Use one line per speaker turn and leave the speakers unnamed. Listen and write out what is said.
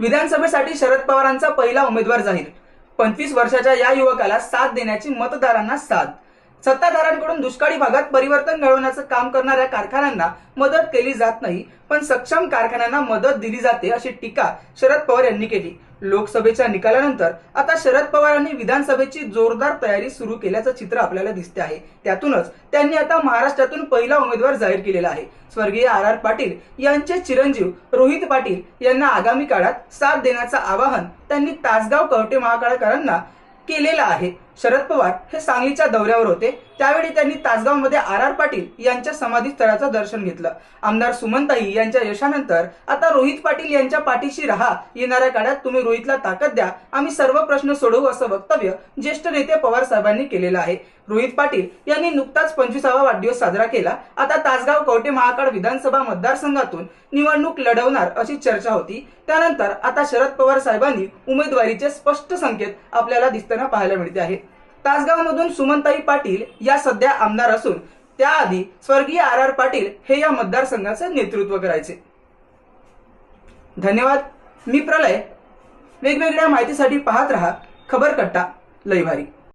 विधानसभेसाठी शरद पवारांचा पहिला उमेदवार जाहीर. पंचवीस वर्षाच्या या युवकाला साथ देण्याची मतदारांना साथ. सत्ताधाऱ्यांकडून दुष्काळी भागात परिवर्तन घडवण्याचं काम करणाऱ्या कारखान्यांना मदत केली जात नाही पण सक्षम कारखान्यांना मदत दिली जाते अशी टीका शरद पवार यांनी केली. लोकसभेच्या निकालानंतर आता शरद पवारांनी विधानसभेची जोरदार तयारी सुरू केल्याचं चित्र आपल्याला दिसते आहे. त्यातूनच त्यांनी आता महाराष्ट्रातून पहिला उमेदवार जाहीर केलेला आहे. स्वर्गीय आर आर पाटील यांचे चिरंजीव रोहित पाटील यांना आगामी काळात साथ देण्याचं आवाहन त्यांनी तासगाव कवटे महाकाळकरांना केलेलं आहे. शरद पवार हे सांगलीच्या दौऱ्यावर होते. त्यावेळी त्यांनी तासगावमध्ये आर आर पाटील यांच्या समाधी स्थळाचं दर्शन घेतलं. आमदार सुमनताई यांच्या यशानंतर आता रोहित पाटील यांच्या पाठीशी राहा. येणाऱ्या काळात तुम्ही रोहितला ताकद द्या. आम्ही सर्व प्रश्न सोडवू असं वक्तव्य ज्येष्ठ नेते पवार साहेबांनी केलेलं आहे. रोहित पाटील यांनी नुकताच पंचवीसावा वाढदिवस साजरा केला. आता तासगाव कवटे महाकाळ विधानसभा मतदारसंघातून निवडणूक लढवणार अशी चर्चा होती. त्यानंतर आता शरद पवार साहेबांनी उमेदवारीचे स्पष्ट संकेत आपल्याला दिसताना पाहायला मिळते आहे तासगावमधून सुमनताई पाटील या सध्या आमदार असून त्याआधी स्वर्गीय आर आर पाटील हे या मतदारसंघाचं नेतृत्व करायचे. धन्यवाद. मी प्रलय. वेगवेगळ्या माहितीसाठी पाहत रहा. खबर कट्टा. लईभारी